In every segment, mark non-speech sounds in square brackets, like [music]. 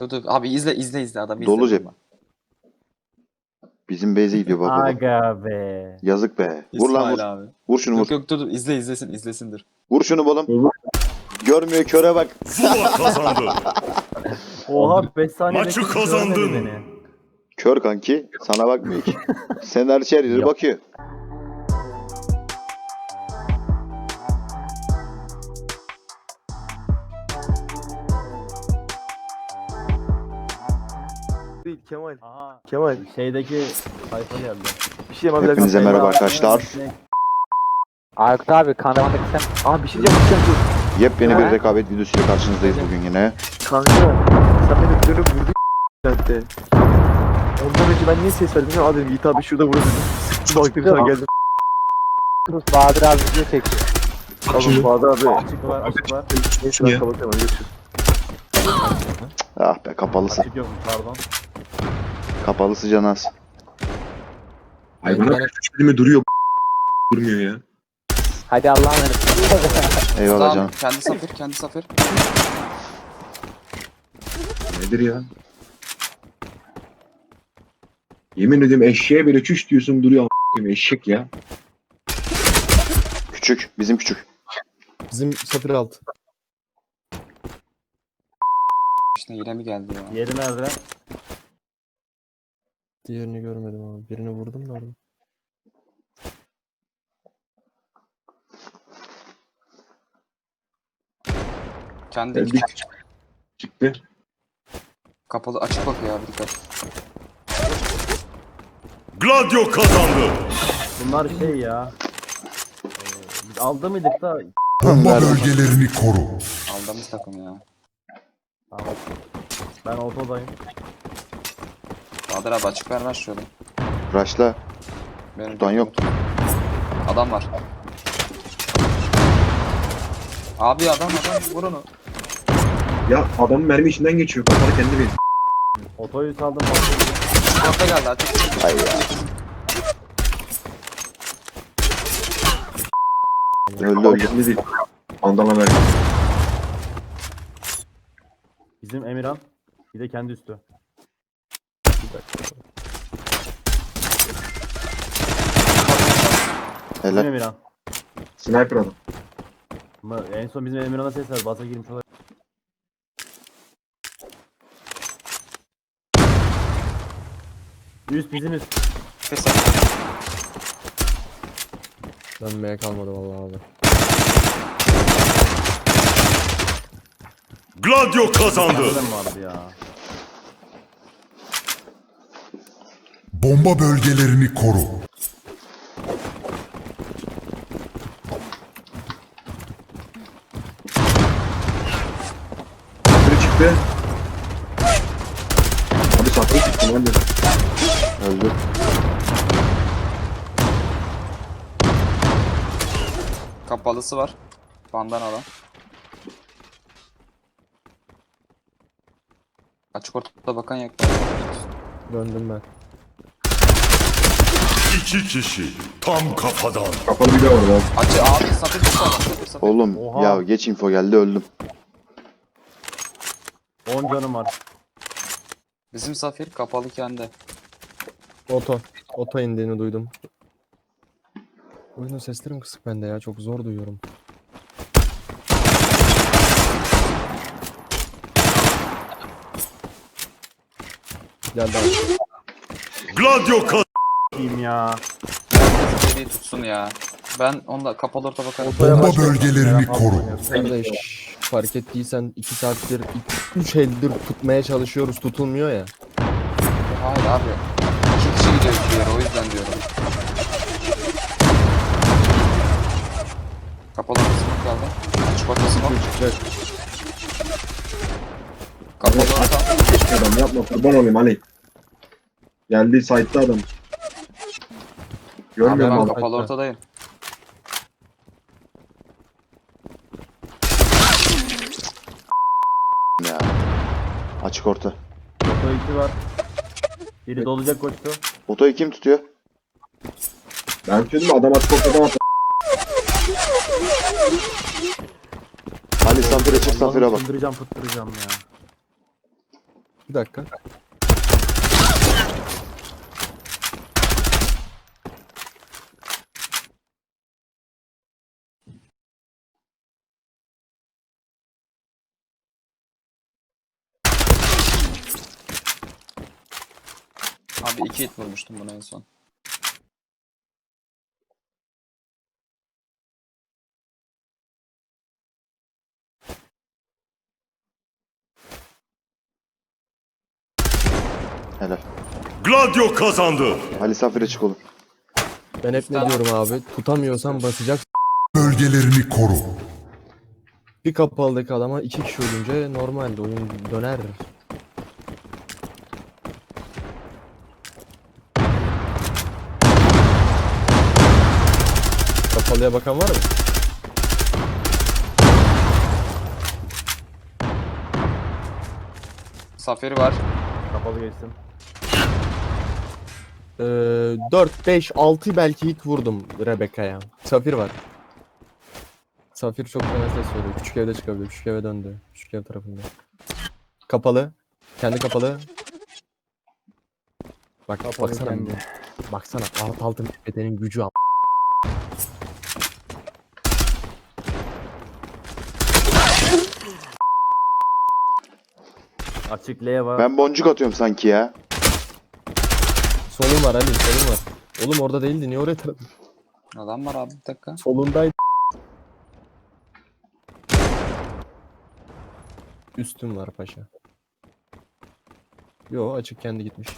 Dur dur abi izle izle izle Dolu izle. cep. Bizim base'e gidiyor baba. Aga be. Yazık be. Vur lan vur. İsmail abi. Vur şunu vur. Yok yok dur dur izle izlesin izlesindir. Vur şunu oğlum. Görmüyor köre bak. Zula kazandı. [laughs] Oha 5 saniye Maçı bekledim, kazandın. görmedi beni. Kör kanki. Sana bakmıyor ki. Sen her şey Yap. bakıyor. Kemal. Aha. Kemal Şeydeki sayfa geldi. bir şey yapabilir Hepinize merhaba arkadaşlar. Aykut abi kahramanlık sen Abi bir şey diyeceğim. Bir şey diyeceğim. Yepyeni bir rekabet videosuyla karşınızdayız bugün yine. Kanka sen beni dönüp vurdun kentte. Ondan önce ben niye ses verdim? Ya dedim Yiğit abi şurada burada dedim. Sıktı baktım sana geldim. Bahadır abi video çekiyor. Alın Bahadır abi. Açık var açık var. Neyse ben kapatıyorum görüşürüz. Ah be kapalısı. Açık yok pardon. Kapalısı canaz. Ay bana küçük mi duruyor durmuyor ya. Hadi Allah'a emanet. Eyvallah Tamam canım. kendi safir kendi safir. Nedir ya? Yemin ediyorum eşeğe bile çüş diyorsun duruyor a**ayım eşek ya. Küçük. Bizim küçük. Bizim Safir alt. İşte yine mi geldi ya? Yeri nerede? Diğerini görmedim abi. Birini vurdum da orada. Kendi Geldik. Çıktı. kapalı açık bakıyor abi dikkat. Gladio kazandı. Bunlar şey ya. Ee, Biz aldı mıydık da Bomba bölgelerini koru. Aldığımız takım ya. Tamam. Ben ortadayım. Bahadır abi açık ver ver şöyle. Raşla. Benim Tutan yok. Adam var. Abi adam adam vur onu. Ya adam mermi içinden geçiyor kafanı kendi benim. Otoyu saldım. Orta geldi açık. Ay ya. Öldü öldü. Değil. Andala mermi. Bizim Emirhan. Bir de kendi üstü. Bizim Helal. Emirhan. Sniper adam. Ama en son bizim Emirhan'a ses ver. Basa girmiş olabilir. Üst bizim üst. Ses Dönmeye kalmadı vallahi abi. Gladio kazandı. Nereden vardı ya? Bomba bölgelerini koru. Biri çıktı. Abi saklı çıktı lan dedi. Öldü. Kapalısı var. Bandanalı. Açık ortada bakan yok. Döndüm ben. İki kişi. Tam kafadan. Kapalı bir daha var abi. Açı abi safir safir safir safir. Oğlum Oha. ya geç info geldi öldüm. 10 canım var. Bizim safir kapalı kendi. Oto. Oto indiğini duydum. Oyunun seslerim kısık bende ya. Çok zor duyuyorum. Geldi abi. Gladio Kim ya? Safiri tutsun ya. Ben onunla kapalı orta bakarım. Bomba bölgelerini koru. Kardeş fark ettiysen 2 saattir 3 eldir tutmaya çalışıyoruz tutulmuyor ya. Hayır abi. İki kişi gidiyor bir yere o yüzden diyorum. Kapalı orta geldi. Açık orta smoke. Çıkacak. Kapalı orta. Adam yapma kurban olayım Ali. Geldi site'da adam. Görmüyor ben kapalı ortadayım. Ya. Açık orta. Oto 2 var. Biri dolacak koştu. Otoyu kim tutuyor? Ben söyledim adam açık ortadan attı. Ali Safir'e çık Safir'e bak. Fıttıracağım fıttıracağım ya. Bir dakika. Abi iki hit vurmuştum buna en son. Helal. Gladio kazandı. Ali Safir'e çık oğlum. Ben hep ne diyorum abi? Tutamıyorsan basacak. Bölgelerini koru. Bir kapalıdaki adama iki kişi ölünce normalde oyun döner. Kapalıya bakan var mı? Saferi var. Kapalı geçsin. Ee, 4, 5, 6 belki ilk vurdum Rebecca'ya. Safir var. Safir çok fena ses veriyor. Küçük evde çıkabilir. Küçük eve döndü. Küçük ev tarafında. Kapalı. Kendi kapalı. Bak Kapalı baksana. kendi. Baksana. Alt altın bedenin gücü am. Açık L var. Ben boncuk atıyorum sanki ya. Solun var Ali. Solun var. Oğlum orada değildi. Niye oraya taradın? Adam var abi bir dakika. Solundaydı. Üstüm var paşa. Yo açık kendi gitmiş.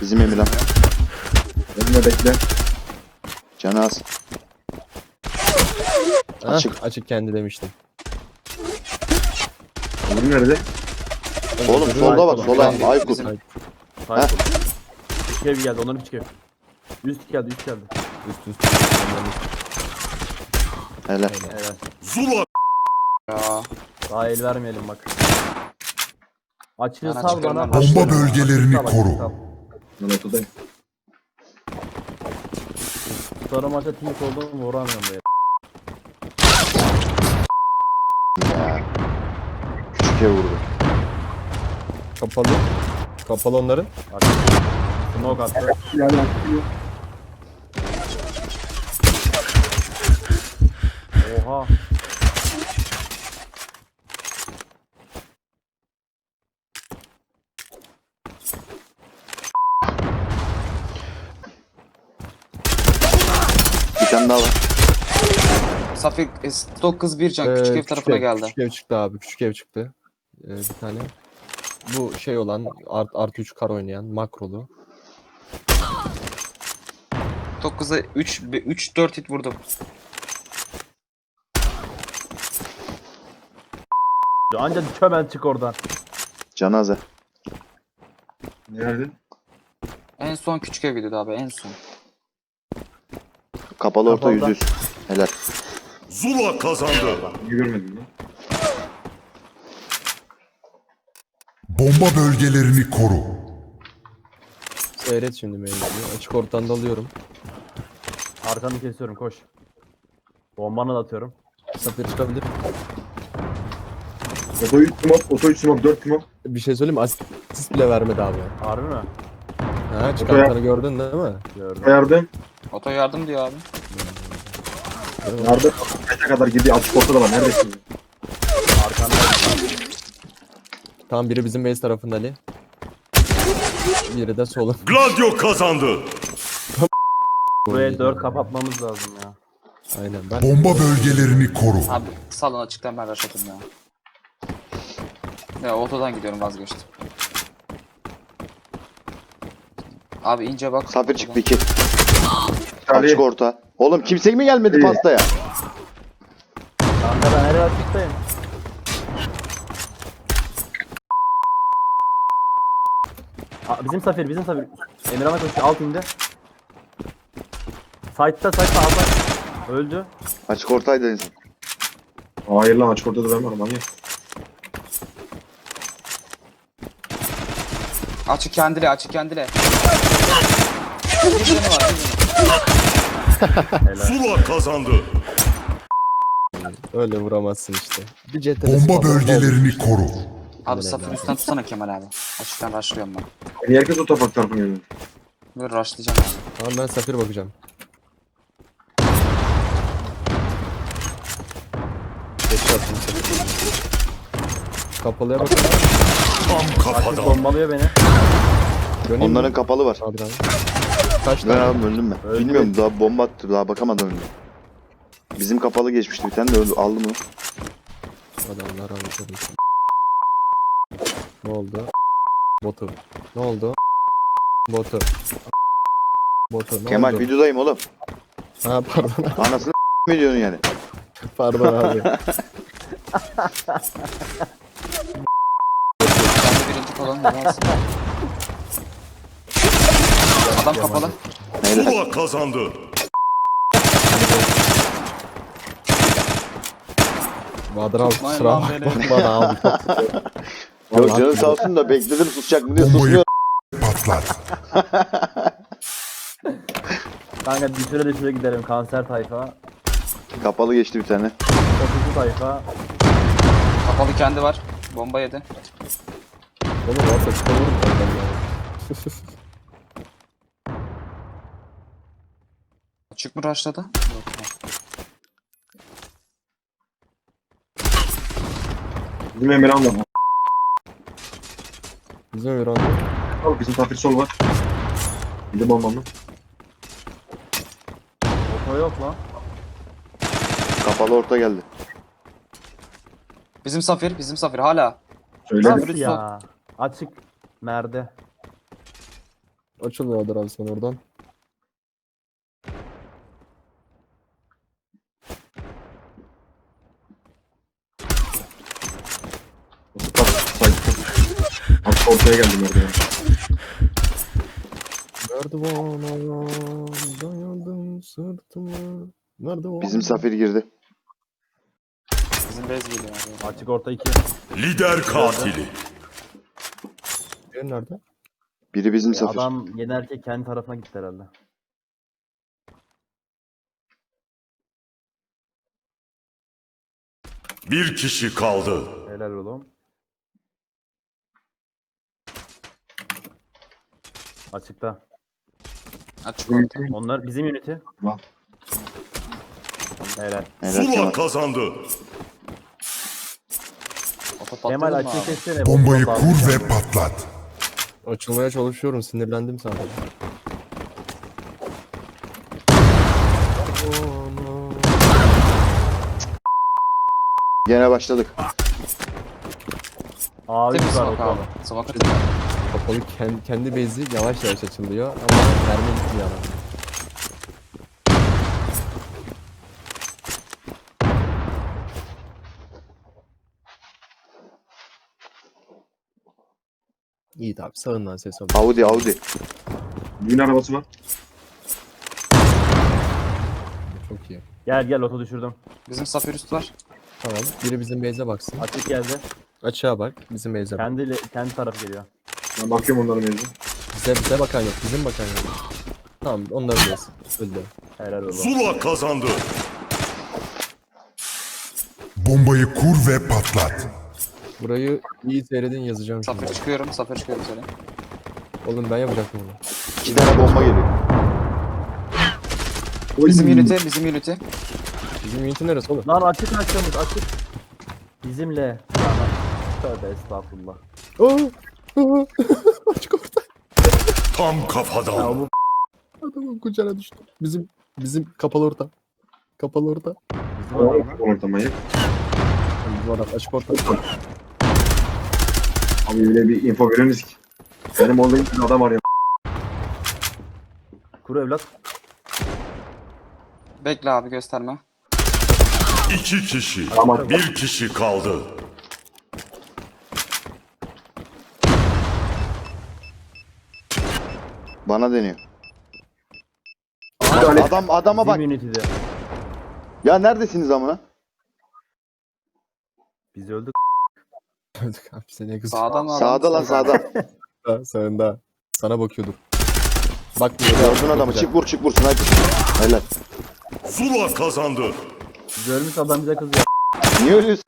Bizim Emirhan. Önüne bekle. Canı az. Hah, Açık. açık kendi demiştim. Öbürü nerede? Oğlum solda bak sola. Aykut. Sağ Küçük ev geldi. Onların küçük ev. Üst geldi üst geldi. Üst üst. Helal. Helal. Zula Ya. Daha el vermeyelim bak. Açığı sal bana. Bomba bölgelerini Sal, açığı koru. sal. Ben ortadayım. Sonra maça tilt oldum vuramıyorum böyle. Ya. Küçük ev vurdu. Kapalı. Kapalı onların. Smoke attı. Oha. Bir tane daha var. Safir e, stok kız bir can Ee, küçük ev tarafına geldi. Küçük ev çıktı abi. Küçük ev çıktı. Ee, bir tane. Bu şey olan art, artı 3 kar oynayan makrolu. Stok kıza 3 3 4 hit vurdum. Anca çömel çık oradan. Canı az. ha. Nerede? En son küçük ev gidiyordu abi en son. Kapalı orta yüz Kapalı. yüz. Helal. Zula kazandı. Görmedim lan? Bomba bölgelerini koru. Seyret şimdi mevzuyu. Açık ortadan dalıyorum. Arkanı kesiyorum koş. Bombanı da atıyorum. Safir çıkabilir. Oto 3 smoke, oto 3 smoke, 4 smoke. Bir şey söyleyeyim mi? Asist bile vermedi abi. Harbi mi? Ha çıkartanı gördün değil mi? Gördüm. Yardım. Oto yardım diyor abi. Yardım. Kaça kadar gidiyor? Açık ortada var. Neredesin? Arkanda. Tam biri bizim base tarafında Ali. Biri de solun. [laughs] Gladio kazandı. Buraya 4 kapatmamız lazım ya. Aynen ben. Bomba bölgelerini koru. Abi salon açıktan ben başladım ya. Ya otodan gidiyorum vazgeçtim. Abi ince bak. Safir çıktı iki. Açık orta. Oğlum kimse mi gelmedi pastaya? Kanka ben nereye açıktayım? Aa, bizim Safir, bizim Safir. Emirhan'a koştu, alt indi. Sight'ta, sight'ta altta. Öldü. Açık ortaydı en son. Hayır lan açık ortada ben varım. Manyak. Açık kendile açık kendile. Bir canı var bir canı. Zula kazandı. Öyle vuramazsın işte. Bir Bomba bölgelerini koru. Abi Safir üstten tutsana Kemal abi. Açıktan rushlıyorum ben. Niye herkes o toprak tarafına geliyor? Böyle rushlayacağım abi. Tamam ben Safir bakacağım. Kapalıya Açık kafadan. bombalıyor beni. Döneyim Onların mi? kapalı var. Abi abi. Kaç Ben tane? abi öldüm ben. Öldü Bilmiyorum daha bomba attı. Daha bakamadım önüne. Bizim kapalı geçmişti bir tane de öldü. Aldı mı? Allah rahmet eylesin. Ne oldu? Botu. Ne oldu? Botu. Botu. Ne Kemal oldu? videodayım oğlum. Ha pardon. [laughs] Anasını mi diyorsun yani? pardon abi. [laughs] Birinci falan? Adam kapalı. Neyle? Zula kazandı. Bahadır abi Tutmayın kusura lan bakma [laughs] beni. bana abi. Yok canım sağ olsun da bekledim susacak mı diye susmuyor. patlat. [laughs] Kanka bir süre de şöyle gidelim. Kanser tayfa. Kapalı geçti bir tane. Otuzu tayfa. Kapalı kendi var. Bomba yedi. Oğlum varsa çıkarıyorum ben ya. [laughs] Açık mı rushladı? Bizim Emre alma. Bizim Emirhan'da. Al bizim Safir sol var. Bir de bombamı. Oto yok lan. Kapalı orta geldi. Bizim Safir, bizim Safir hala. Nasıl Biri ya? Açık. Merde. Açıl Bahadır abi sen oradan. Ortaya geldim orada. Merdivana dayadım sırtıma. Merdivan. Bizim Safir girdi. Bizim bez geliyor abi. Açık orta 2. Lider katili. Diğeri nerede? Biri bizim Safir. Adam yeni erkek kendi tarafına gitti herhalde. Bir kişi kaldı. Helal oğlum. Açıkta. Açık orta. Onlar bizim unity. Var. Helal. Helal Zula Kemal. kazandı. Oto patladı Kemal mı abi? etsene. Bombayı bomba kur ve patlat. Açılmaya çalışıyorum sinirlendim sadece. Gene başladık. Abi Temiz var smoke oto. abi. Smoke atıyor. Kapalı kendi, kendi bezi yavaş yavaş açılıyor ama mermi gitmiyor ama. İyi tabi sağından ses alıyor. Audi Audi. Düğün arabası var. Çok iyi. Gel gel oto düşürdüm. Bizim Safir üst var. Tamam. Biri bizim base'e baksın. Açık geldi. Açığa bak. Bizim base'e bak. Kendi kendi tarafı geliyor. Ben bakıyorum onların mevzu. Bize, bize bakan yok. Bizim bakan yok. Tamam onların base. Öldü. Helal oğlum. Zula kazandı. Bombayı kur ve patlat. Burayı iyi seyredin yazacağım şimdi. Safir çıkıyorum, Safir çıkıyorum söyle. Oğlum ben yapacaktım bunu. İki tane bomba geliyor. Bizim unity, bizim unity. Bizim unity neresi oğlum? Lan açık açıyormuş açık. Bizimle. Tövbe estağfurullah. Aa! Açık orta. Tam Ya kafadan. bu Adamın kucağına düştü. Bizim bizim kapalı orta. Kapalı orta. Ortamayı. Bizim adam açık orta. Abi öyle bir info veriyorsunuz ki. Benim orada bir adam arıyor. Kuru evlat. Bekle abi gösterme. İki kişi. Ama Bir kişi kaldı. Bana deniyor. Tane Adam adama bak. unity'de. Ya neredesiniz amına? Biz öldük. [laughs] Öldük abi seni kız. Sağdan mı? Sağda lan sağda. Sağında. Sana bakıyordur. Bakmıyor. Gördün adamı. Çık vur çık vur sniper. Helal. Zula kazandı. Biz ölmüş adam bize kızıyor. Niye ölüyorsun?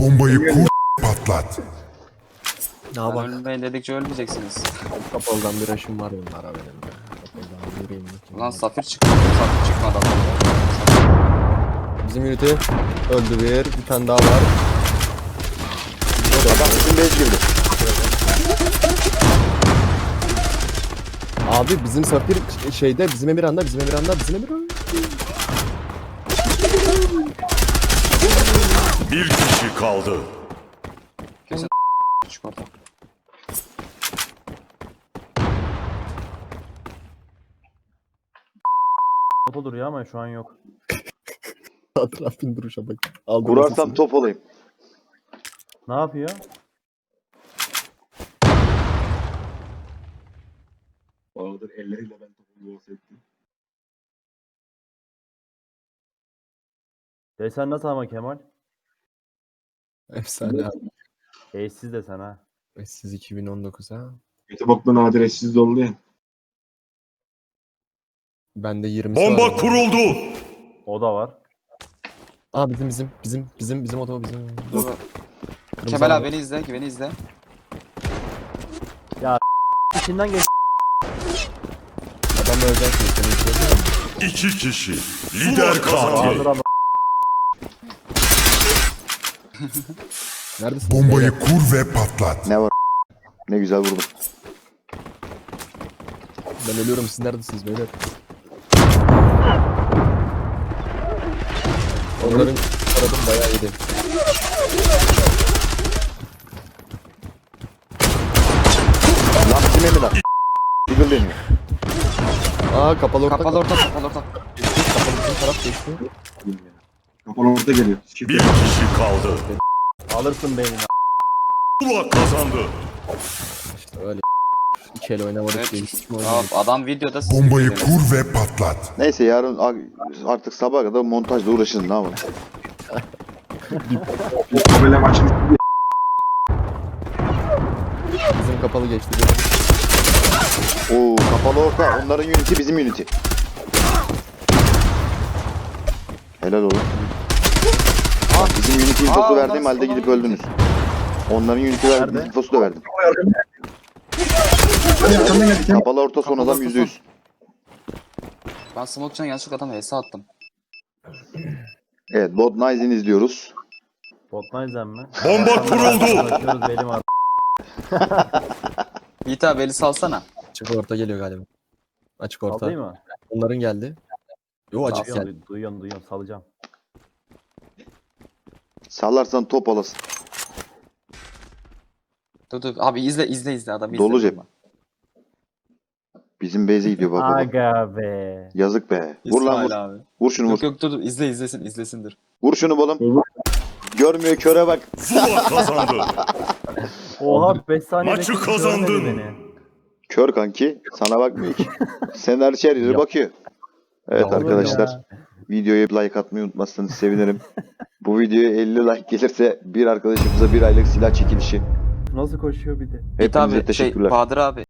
Bombayı kur patlat. Ne Ben bak. ölmeyin dedikçe ölmeyeceksiniz. Kapalıdan bir aşım var bunlara benim. Kapalıdan yürüyeyim bakayım. Ulan safir çıkmadı. Safir çıkmadı adam. Bizim ünite öldü bir. Bir tane daha var. Adam bizim base girdi. Abi bizim Safir şeyde bizim Emirhan'da bizim Emirhan'da bizim Emirhan. Bir kişi kaldı. Çık orada. Foto duruyor ama şu an yok. [laughs] Atrafın duruşa bak. Kurarsam top olayım. Ne yapıyor? Bahadır elleriyle ben topu gol ettim. Desen nasıl ama Kemal? Efsane abi. Eşsiz desen ha. Siz 2019 ha. Kötü boklu nadir eşsiz dolu ya. Bende 20 Bomba kuruldu. O da var. Aa bizim bizim bizim bizim bizim otomo bizim. Dur. Kırmızı Kemal abi beni izle. Beni izle. İçinden geç. Adam da özel ki seni izliyor. İki kişi. Lider katil. Neredesin? Bombayı kur ve patlat. Ne var? Ne güzel vurdum. Ben ölüyorum siz neredesiniz beyler? Onların aradım bayağı iyiydi. Lan bizim Emirhan. Eagle deniyor. Aa kapalı orta Kapalı orta kapalı orta. kapalı bizim taraf geçti. Kapalı orta geliyor. Çift Bir kişi kaldı. Alırsın beynini. Zula kazandı. İşte öyle. İki el oynamadık Evet. diye oynamadık? adam videoda sizi Bombayı izliyor. kur ve patlat. Neyse yarın artık sabah kadar montajla uğraşırız ne yapalım. tabela maçını Bizim kapalı geçti. Oo kapalı orta. Onların unity bizim unity. Helal olun. Bak bizim unity infosu verdiğim halde gidip öldünüz. Onların unity Nerede? infosu da verdim. Kapalı orta son adam orta yüzde yüz. Ben smoke'can yanlışlıkla adama HS attım. Evet Bot Nice'ini izliyoruz. Botnayzen mi? Bomba kuruldu. Açıyoruz benim abi. [laughs] Yiğit abi eli salsana. Açık orta geliyor galiba. Açık orta. Alayım mı? Onların geldi. Yo açık geldi. duy- duyuyorum, duyuyorum. Salacağım. Sallarsan top alasın. Dur dur abi izle izle izle adam izle. Dolu cep. Bizim base'e gidiyor baba. bak. Aga be. Yazık be. Vur lan vur. İsmail abi. Vur şunu vur. Yok yok dur dur izle izlesin izlesindir. Vur şunu balım. Görmüyor köre bak. Zula kazandı. [laughs] Oha 5 saniye Maçı kazandın. görmedi beni. Kör kanki. Sana bakmıyor ki. Sen her şey yere bakıyor. Evet Ya oğlum arkadaşlar. ya. Videoya bir like atmayı unutmazsanız sevinirim. Bu videoya 50 like gelirse bir arkadaşımıza bir aylık silah çekilişi. Nasıl koşuyor bir de? Hepinize abi şey teşekkürler. Bahadır abi